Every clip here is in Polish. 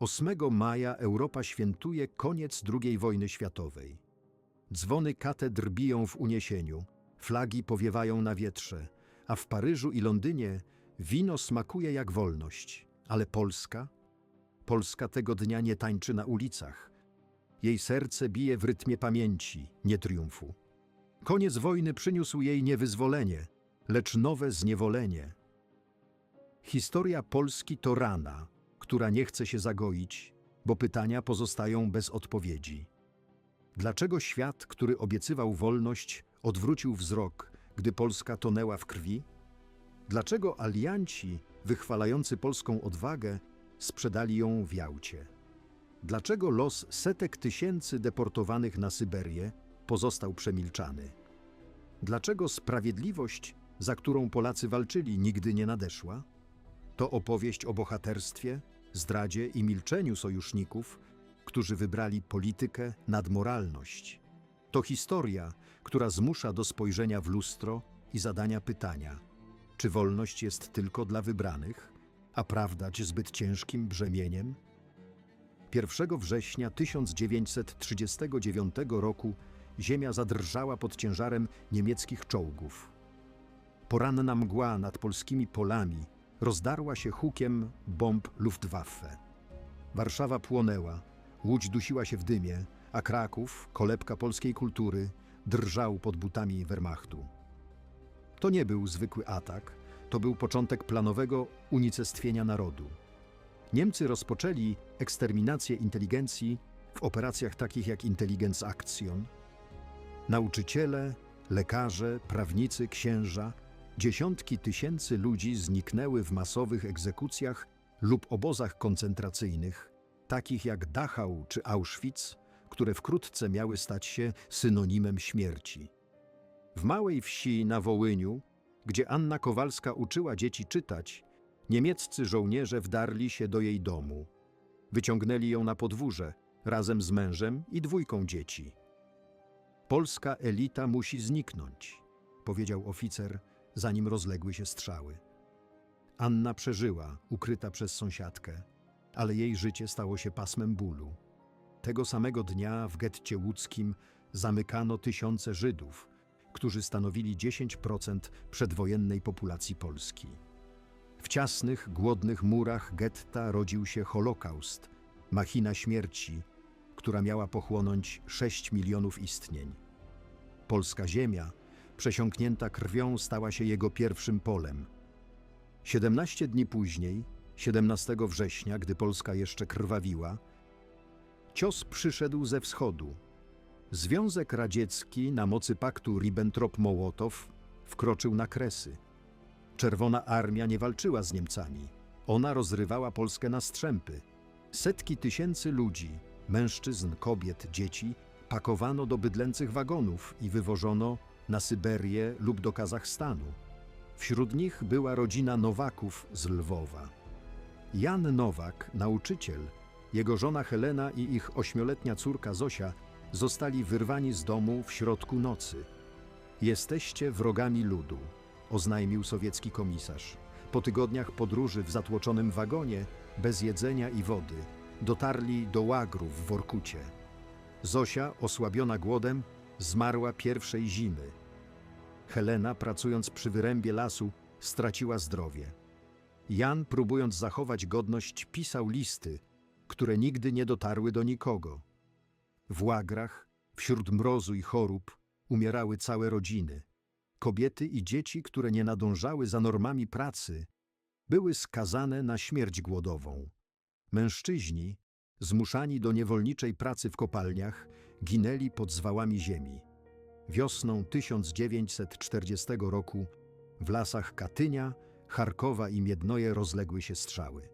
8 maja Europa świętuje koniec II wojny światowej. Dzwony katedr biją w uniesieniu, flagi powiewają na wietrze, a w Paryżu i Londynie wino smakuje jak wolność. Ale Polska? Polska tego dnia nie tańczy na ulicach. Jej serce bije w rytmie pamięci, nie triumfu. Koniec wojny przyniósł jej nie wyzwolenie, lecz nowe zniewolenie. Historia Polski to rana, która nie chce się zagoić, bo pytania pozostają bez odpowiedzi. Dlaczego świat, który obiecywał wolność, odwrócił wzrok, gdy Polska tonęła w krwi? Dlaczego alianci, wychwalający polską odwagę, sprzedali ją w Jałcie? Dlaczego los setek tysięcy deportowanych na Syberię pozostał przemilczany? Dlaczego sprawiedliwość, za którą Polacy walczyli, nigdy nie nadeszła? To opowieść o bohaterstwie, zdradzie i milczeniu sojuszników, którzy wybrali politykę nad moralność. To historia, która zmusza do spojrzenia w lustro i zadania pytania: czy wolność jest tylko dla wybranych, a prawda zbyt ciężkim brzemieniem? 1 września 1939 roku ziemia zadrżała pod ciężarem niemieckich czołgów. Poranna mgła nad polskimi polami rozdarła się hukiem bomb Luftwaffe. Warszawa płonęła, Łódź dusiła się w dymie, a Kraków, kolebka polskiej kultury, drżał pod butami Wehrmachtu. To nie był zwykły atak, to był początek planowego unicestwienia narodu. Niemcy rozpoczęli eksterminację inteligencji w operacjach takich jak Intelligenz Action. Nauczyciele, lekarze, prawnicy, księża, dziesiątki tysięcy ludzi zniknęły w masowych egzekucjach lub obozach koncentracyjnych, takich jak Dachau czy Auschwitz, które wkrótce miały stać się synonimem śmierci. W małej wsi na Wołyniu, gdzie Anna Kowalska uczyła dzieci czytać, niemieccy żołnierze wdarli się do jej domu. Wyciągnęli ją na podwórze razem z mężem i dwójką dzieci. Polska elita musi zniknąć, powiedział oficer, zanim rozległy się strzały. Anna przeżyła, ukryta przez sąsiadkę, ale jej życie stało się pasmem bólu. Tego samego dnia w getcie łódzkim zamykano tysiące Żydów, którzy stanowili 10% przedwojennej populacji Polski. W ciasnych, głodnych murach getta rodził się Holokaust, machina śmierci, która miała pochłonąć 6 milionów istnień. Polska ziemia, przesiąknięta krwią, stała się jego pierwszym polem. 17 dni później, 17 września, gdy Polska jeszcze krwawiła, cios przyszedł ze wschodu. Związek Radziecki na mocy paktu Ribbentrop-Mołotow wkroczył na Kresy. Czerwona Armia nie walczyła z Niemcami. Ona rozrywała Polskę na strzępy. Setki tysięcy ludzi, mężczyzn, kobiet, dzieci pakowano do bydlęcych wagonów i wywożono na Syberię lub do Kazachstanu. Wśród nich była rodzina Nowaków z Lwowa. Jan Nowak, nauczyciel, jego żona Helena i ich ośmioletnia córka Zosia zostali wyrwani z domu w środku nocy. Jesteście wrogami ludu, oznajmił sowiecki komisarz. Po tygodniach podróży w zatłoczonym wagonie, bez jedzenia i wody, dotarli do łagrów w Workucie. Zosia, osłabiona głodem, zmarła pierwszej zimy. Helena, pracując przy wyrębie lasu, straciła zdrowie. Jan, próbując zachować godność, pisał listy, które nigdy nie dotarły do nikogo. W łagrach, wśród mrozu i chorób, umierały całe rodziny. Kobiety i dzieci, które nie nadążały za normami pracy, były skazane na śmierć głodową. Mężczyźni, zmuszani do niewolniczej pracy w kopalniach, ginęli pod zwałami ziemi. Wiosną 1940 roku w lasach Katynia, Charkowa i Miednoje rozległy się strzały.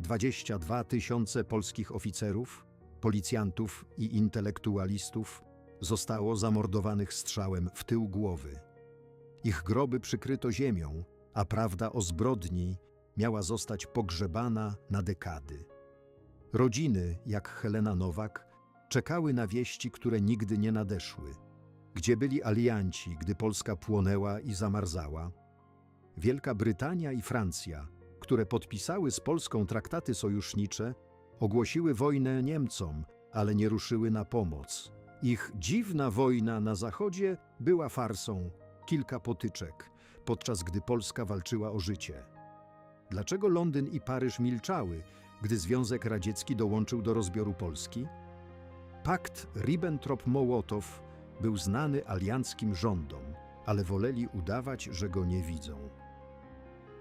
22 tysiące polskich oficerów, policjantów i intelektualistów zostało zamordowanych strzałem w tył głowy. Ich groby przykryto ziemią, a prawda o zbrodni miała zostać pogrzebana na dekady. Rodziny, jak Helena Nowak, czekały na wieści, które nigdy nie nadeszły. Gdzie byli alianci, gdy Polska płonęła i zamarzała? Wielka Brytania i Francja, które podpisały z Polską traktaty sojusznicze, Ogłosiły wojnę Niemcom, ale nie ruszyły na pomoc. Ich dziwna wojna na zachodzie była farsą, kilka potyczek, podczas gdy Polska walczyła o życie. Dlaczego Londyn i Paryż milczały, gdy Związek Radziecki dołączył do rozbioru Polski? Pakt Ribbentrop-Mołotow był znany alianckim rządom, ale woleli udawać, że go nie widzą.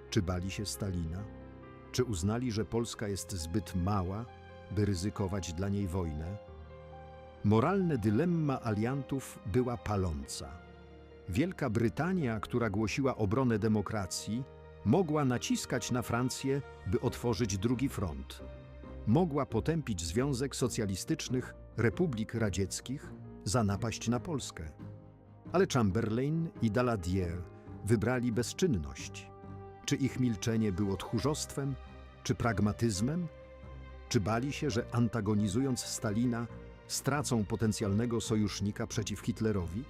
Czy bali się Stalina? Czy uznali, że Polska jest zbyt mała, by ryzykować dla niej wojnę? Moralne dylemma aliantów była paląca. Wielka Brytania, która głosiła obronę demokracji, mogła naciskać na Francję, by otworzyć drugi front. Mogła potępić Związek Socjalistycznych Republik Radzieckich za napaść na Polskę. Ale Chamberlain i Daladier wybrali bezczynność. Czy ich milczenie było tchórzostwem, czy pragmatyzmem? Czy bali się, że antagonizując Stalina, stracą potencjalnego sojusznika przeciw Hitlerowi?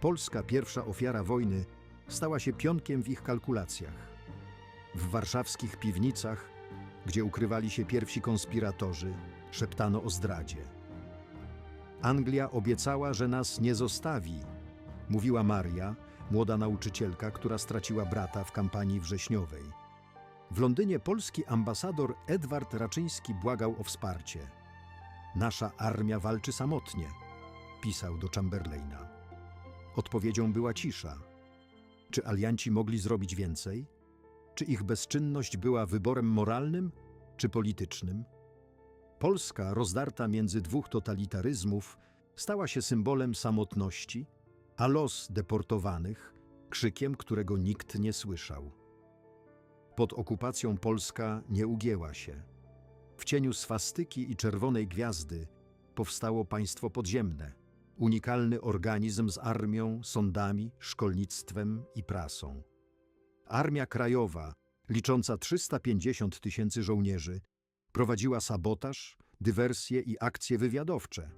Polska, pierwsza ofiara wojny, stała się pionkiem w ich kalkulacjach. W warszawskich piwnicach, gdzie ukrywali się pierwsi konspiratorzy, szeptano o zdradzie. Anglia obiecała, że nas nie zostawi, mówiła Maria, młoda nauczycielka, która straciła brata w kampanii wrześniowej. W Londynie polski ambasador Edward Raczyński błagał o wsparcie. Nasza armia walczy samotnie, pisał do Chamberlaina. Odpowiedzią była cisza. Czy alianci mogli zrobić więcej? Czy ich bezczynność była wyborem moralnym czy politycznym? Polska, rozdarta między dwóch totalitaryzmów, stała się symbolem samotności, a los deportowanych krzykiem, którego nikt nie słyszał. Pod okupacją Polska nie ugięła się. W cieniu swastyki i czerwonej gwiazdy powstało państwo podziemne, unikalny organizm z armią, sądami, szkolnictwem i prasą. Armia Krajowa, licząca 350 tysięcy żołnierzy, prowadziła sabotaż, dywersje i akcje wywiadowcze.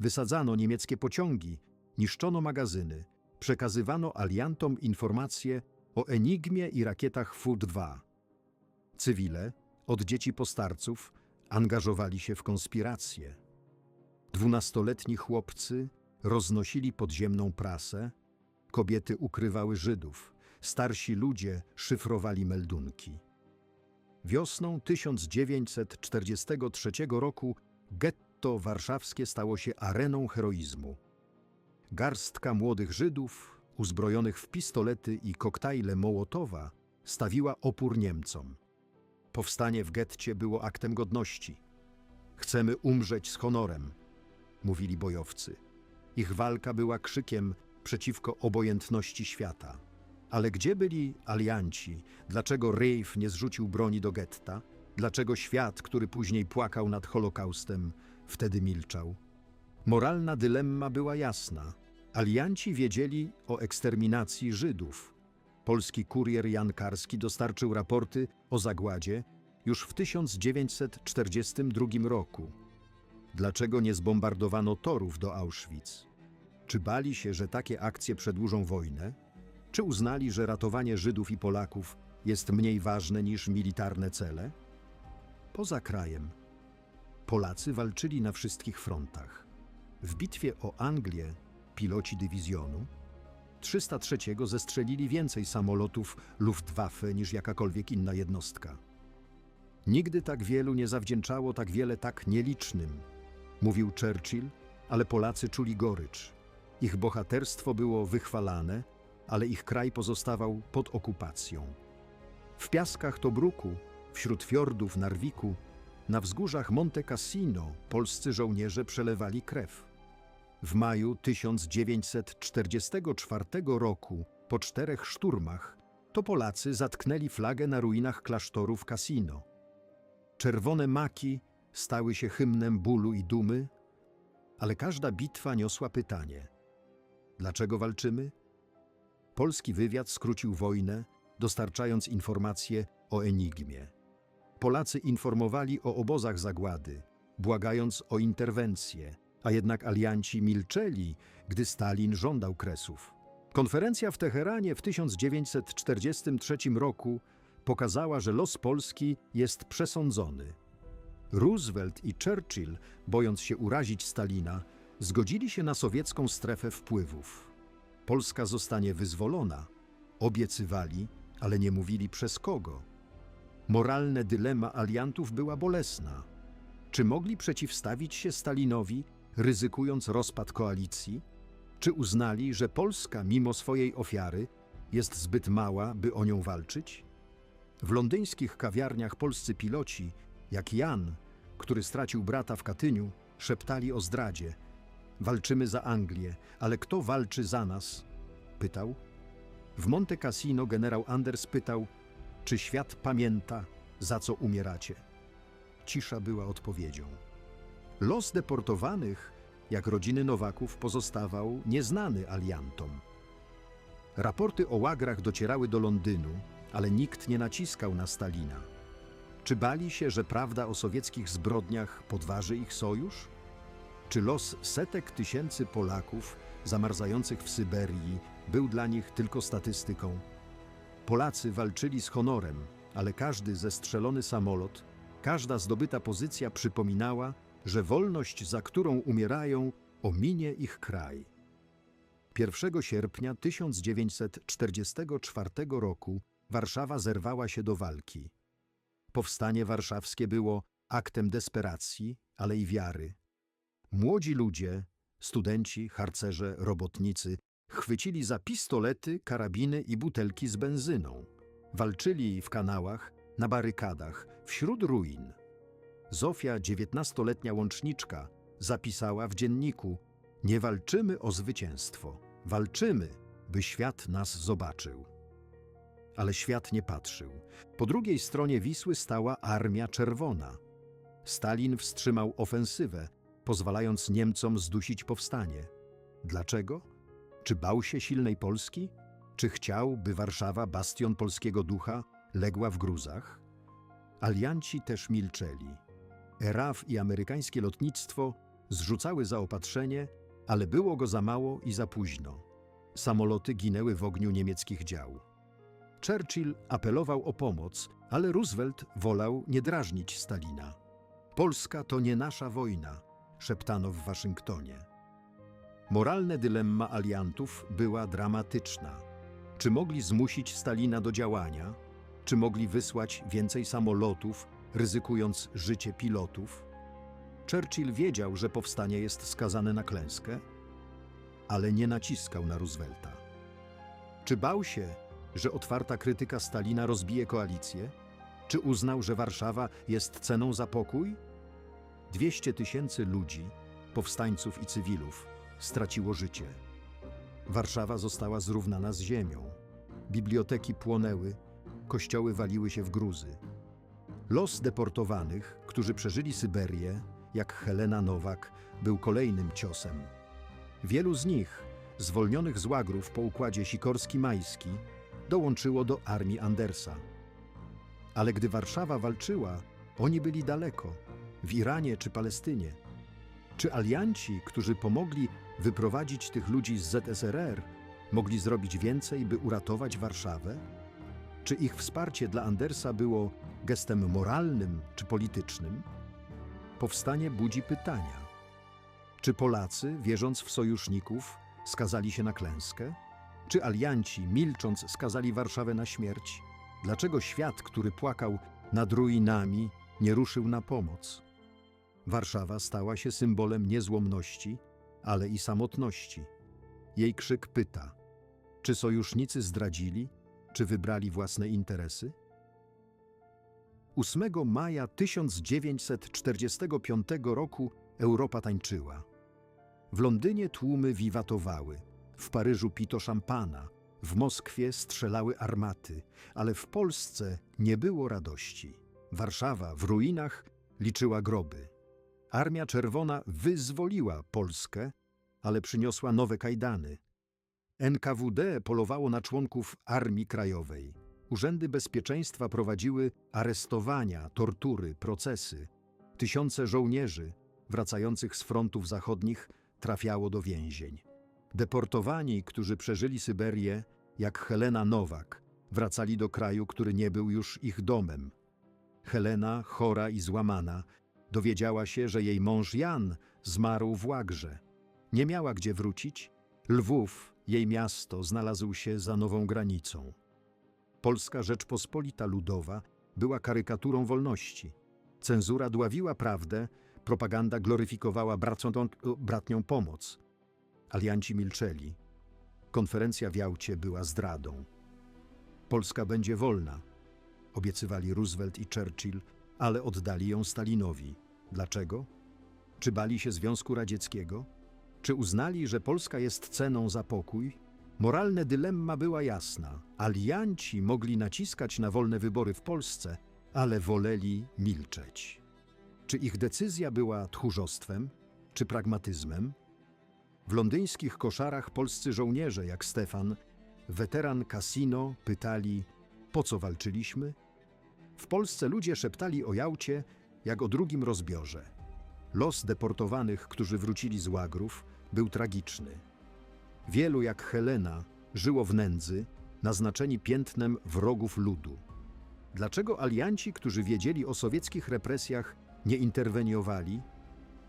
Wysadzano niemieckie pociągi, niszczono magazyny, przekazywano aliantom informacje o Enigmie i rakietach Fu-2. Cywile, od dzieci po starców, angażowali się w konspiracje. Dwunastoletni chłopcy roznosili podziemną prasę, kobiety ukrywały Żydów, starsi ludzie szyfrowali meldunki. Wiosną 1943 roku getto warszawskie stało się areną heroizmu. Garstka młodych Żydów, uzbrojonych w pistolety i koktajle Mołotowa, stawiła opór Niemcom. Powstanie w getcie było aktem godności. Chcemy umrzeć z honorem, mówili bojowcy. Ich walka była krzykiem przeciwko obojętności świata. Ale gdzie byli alianci? Dlaczego Rejf nie zrzucił broni do getta? Dlaczego świat, który później płakał nad Holokaustem, wtedy milczał? Moralna dylemma była jasna. Alianci wiedzieli o eksterminacji Żydów. Polski kurier Jan Karski dostarczył raporty o zagładzie już w 1942 roku. Dlaczego nie zbombardowano torów do Auschwitz? Czy bali się, że takie akcje przedłużą wojnę? Czy uznali, że ratowanie Żydów i Polaków jest mniej ważne niż militarne cele? Poza krajem, Polacy walczyli na wszystkich frontach. W bitwie o Anglię piloci dywizjonu 303 zestrzelili więcej samolotów Luftwaffe niż jakakolwiek inna jednostka. Nigdy tak wielu nie zawdzięczało tak wiele tak nielicznym, mówił Churchill, ale Polacy czuli gorycz. Ich bohaterstwo było wychwalane, ale ich kraj pozostawał pod okupacją. W piaskach Tobruku, wśród fiordów Narwiku, na wzgórzach Monte Cassino polscy żołnierze przelewali krew. W maju 1944 roku, po czterech szturmach, to Polacy zatknęli flagę na ruinach klasztoru w Cassino. Czerwone maki stały się hymnem bólu i dumy, ale każda bitwa niosła pytanie: dlaczego walczymy? Polski wywiad skrócił wojnę, dostarczając informacje o Enigmie. Polacy informowali o obozach zagłady, błagając o interwencję, a jednak alianci milczeli, gdy Stalin żądał kresów. Konferencja w Teheranie w 1943 roku pokazała, że los Polski jest przesądzony. Roosevelt i Churchill, bojąc się urazić Stalina, zgodzili się na sowiecką strefę wpływów. Polska zostanie wyzwolona. Obiecywali, ale nie mówili przez kogo. Moralne dylema aliantów była bolesna. Czy mogli przeciwstawić się Stalinowi, ryzykując rozpad koalicji? Czy uznali, że Polska, mimo swojej ofiary, jest zbyt mała, by o nią walczyć? W londyńskich kawiarniach polscy piloci, jak Jan, który stracił brata w Katyniu, szeptali o zdradzie. Walczymy za Anglię, ale kto walczy za nas? Pytał. W Monte Cassino generał Anders pytał, czy świat pamięta, za co umieracie? Cisza była odpowiedzią. Los deportowanych, jak rodziny Nowaków, pozostawał nieznany aliantom. Raporty o łagrach docierały do Londynu, ale nikt nie naciskał na Stalina. Czy bali się, że prawda o sowieckich zbrodniach podważy ich sojusz? Czy los setek tysięcy Polaków zamarzających w Syberii był dla nich tylko statystyką? Polacy walczyli z honorem, ale każdy zestrzelony samolot, każda zdobyta pozycja przypominała, że wolność, za którą umierają, ominie ich kraj. 1 sierpnia 1944 roku Warszawa zerwała się do walki. Powstanie warszawskie było aktem desperacji, ale i wiary. Młodzi ludzie, studenci, harcerze, robotnicy, chwycili za pistolety, karabiny i butelki z benzyną. Walczyli w kanałach, na barykadach, wśród ruin. Zofia, dziewiętnastoletnia łączniczka, zapisała w dzienniku: Nie walczymy o zwycięstwo, walczymy, by świat nas zobaczył. Ale świat nie patrzył. Po drugiej stronie Wisły stała Armia Czerwona. Stalin wstrzymał ofensywę, pozwalając Niemcom zdusić powstanie. Dlaczego? Czy bał się silnej Polski? Czy chciał, by Warszawa, bastion polskiego ducha, legła w gruzach? Alianci też milczeli. ERAF i amerykańskie lotnictwo zrzucały zaopatrzenie, ale było go za mało i za późno. Samoloty ginęły w ogniu niemieckich dział. Churchill apelował o pomoc, ale Roosevelt wolał nie drażnić Stalina. Polska to nie nasza wojna, szeptano w Waszyngtonie. Moralne dylemma aliantów była dramatyczna. Czy mogli zmusić Stalina do działania? Czy mogli wysłać więcej samolotów, ryzykując życie pilotów? Churchill wiedział, że powstanie jest skazane na klęskę, ale nie naciskał na Roosevelta. Czy bał się, że otwarta krytyka Stalina rozbije koalicję? Czy uznał, że Warszawa jest ceną za pokój? 200 tysięcy ludzi, powstańców i cywilów, straciło życie. Warszawa została zrównana z ziemią. Biblioteki płonęły, kościoły waliły się w gruzy. Los deportowanych, którzy przeżyli Syberię, jak Helena Nowak, był kolejnym ciosem. Wielu z nich, zwolnionych z łagrów po układzie Sikorski-Majski, dołączyło do armii Andersa. Ale gdy Warszawa walczyła, oni byli daleko, w Iranie czy Palestynie. Czy alianci, którzy pomogli wyprowadzić tych ludzi z ZSRR, mogli zrobić więcej, by uratować Warszawę? Czy ich wsparcie dla Andersa było gestem moralnym czy politycznym? Powstanie budzi pytania. Czy Polacy, wierząc w sojuszników, skazali się na klęskę? Czy alianci, milcząc, skazali Warszawę na śmierć? Dlaczego świat, który płakał nad ruinami, nie ruszył na pomoc? Warszawa stała się symbolem niezłomności, ale i samotności. Jej krzyk pyta: czy sojusznicy zdradzili, czy wybrali własne interesy? 8 maja 1945 roku Europa tańczyła. W Londynie tłumy wiwatowały, w Paryżu pito szampana, w Moskwie strzelały armaty, ale w Polsce nie było radości. Warszawa w ruinach liczyła groby. Armia Czerwona wyzwoliła Polskę, ale przyniosła nowe kajdany. NKWD polowało na członków Armii Krajowej. Urzędy bezpieczeństwa prowadziły aresztowania, tortury, procesy. Tysiące żołnierzy wracających z frontów zachodnich trafiało do więzień. Deportowani, którzy przeżyli Syberię, jak Helena Nowak, wracali do kraju, który nie był już ich domem. Helena, chora i złamana, Dowiedziała się, że jej mąż Jan zmarł w Łagrze. Nie miała gdzie wrócić. Lwów, jej miasto, znalazł się za nową granicą. Polska Rzeczpospolita Ludowa była karykaturą wolności. Cenzura dławiła prawdę, propaganda gloryfikowała bratnią pomoc. Alianci milczeli. Konferencja w Jałcie była zdradą. Polska będzie wolna, obiecywali Roosevelt i Churchill, ale oddali ją Stalinowi. Dlaczego? Czy bali się Związku Radzieckiego? Czy uznali, że Polska jest ceną za pokój? Moralne dylemma była jasna. Alianci mogli naciskać na wolne wybory w Polsce, ale woleli milczeć. Czy ich decyzja była tchórzostwem, czy pragmatyzmem? W londyńskich koszarach polscy żołnierze, jak Stefan, weteran kasino, pytali, po co walczyliśmy? W Polsce ludzie szeptali o Jałcie, jak o drugim rozbiorze. Los deportowanych, którzy wrócili z łagrów, był tragiczny. Wielu, jak Helena, żyło w nędzy, naznaczeni piętnem wrogów ludu. Dlaczego alianci, którzy wiedzieli o sowieckich represjach, nie interweniowali?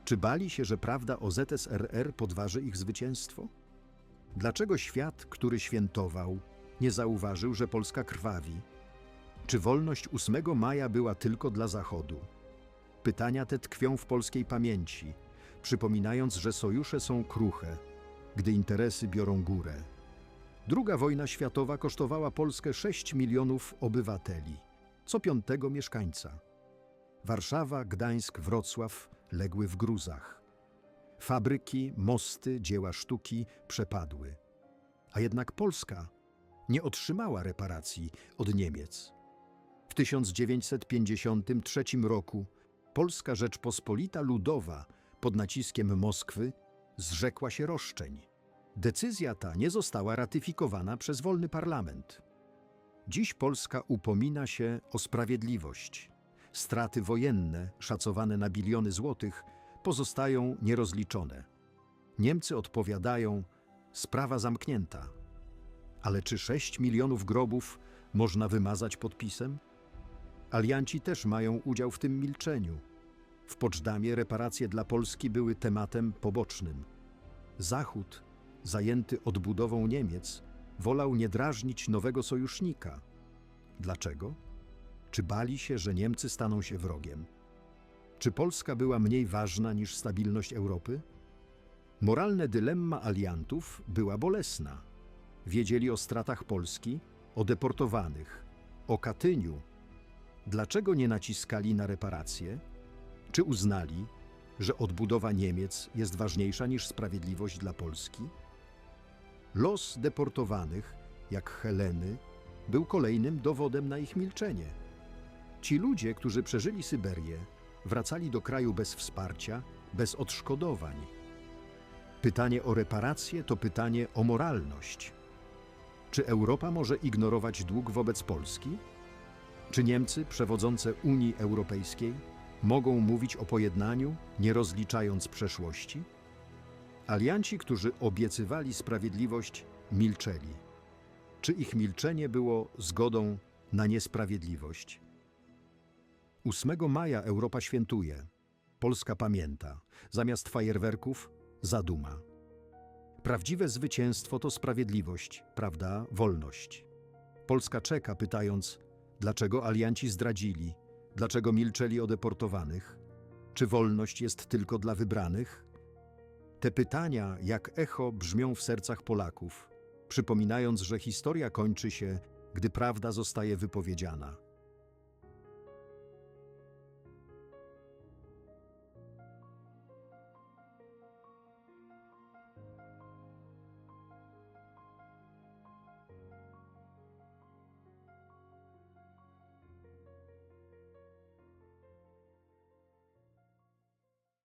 Czy bali się, że prawda o ZSRR podważy ich zwycięstwo? Dlaczego świat, który świętował, nie zauważył, że Polska krwawi? Czy wolność 8 maja była tylko dla Zachodu? Pytania te tkwią w polskiej pamięci, przypominając, że sojusze są kruche, gdy interesy biorą górę. Druga wojna światowa kosztowała Polskę 6 milionów obywateli, co piątego mieszkańca. Warszawa, Gdańsk, Wrocław legły w gruzach. Fabryki, mosty, dzieła sztuki przepadły. A jednak Polska nie otrzymała reparacji od Niemiec. W 1953 roku Polska Rzeczpospolita Ludowa pod naciskiem Moskwy zrzekła się roszczeń. Decyzja ta nie została ratyfikowana przez wolny parlament. Dziś Polska upomina się o sprawiedliwość. Straty wojenne, szacowane na biliony złotych, pozostają nierozliczone. Niemcy odpowiadają: sprawa zamknięta. Ale czy 6 milionów grobów można wymazać podpisem? Alianci też mają udział w tym milczeniu. W Poczdamie reparacje dla Polski były tematem pobocznym. Zachód, zajęty odbudową Niemiec, wolał nie drażnić nowego sojusznika. Dlaczego? Czy bali się, że Niemcy staną się wrogiem? Czy Polska była mniej ważna niż stabilność Europy? Moralne dylemma aliantów była bolesna. Wiedzieli o stratach Polski, o deportowanych, o Katyniu. Dlaczego nie naciskali na reparacje? Czy uznali, że odbudowa Niemiec jest ważniejsza niż sprawiedliwość dla Polski? Los deportowanych, jak Heleny, był kolejnym dowodem na ich milczenie. Ci ludzie, którzy przeżyli Syberię, wracali do kraju bez wsparcia, bez odszkodowań. Pytanie o reparacje to pytanie o moralność. Czy Europa może ignorować dług wobec Polski? Czy Niemcy, przewodzące Unii Europejskiej, mogą mówić o pojednaniu, nie rozliczając przeszłości? Alianci, którzy obiecywali sprawiedliwość, milczeli. Czy ich milczenie było zgodą na niesprawiedliwość? 8 maja Europa świętuje. Polska pamięta. Zamiast fajerwerków zaduma. Prawdziwe zwycięstwo to sprawiedliwość, prawda, wolność. Polska czeka, pytając, dlaczego alianci zdradzili, dlaczego milczeli o deportowanych, czy wolność jest tylko dla wybranych? Te pytania, jak echo, brzmią w sercach Polaków, przypominając, że historia kończy się, gdy prawda zostaje wypowiedziana.